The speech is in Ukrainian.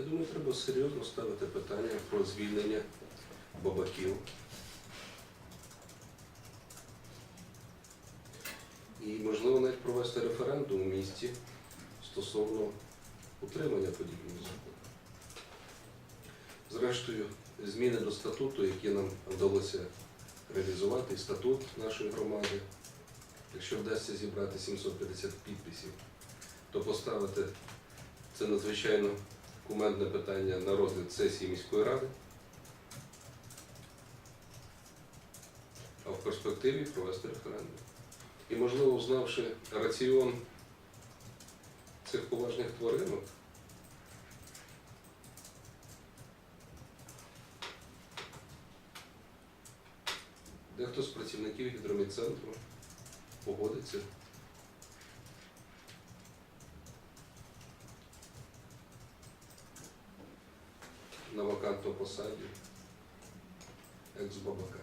Я думаю, треба серйозно ставити питання про звільнення бабаків. І, можливо, навіть провести референдум у місті стосовно утримання подібного закону. Зрештою, зміни до статуту, які нам вдалося реалізувати, і статут нашої громади, якщо вдасться зібрати 750 підписів, то поставити це надзвичайно кумедне питання на розгляд сесії міської ради, а в перспективі провести референдум. І, можливо, узнавши раціон цих поважних тваринок, дехто з працівників гідромедцентру погодиться на вакантну посаді екс-бабака.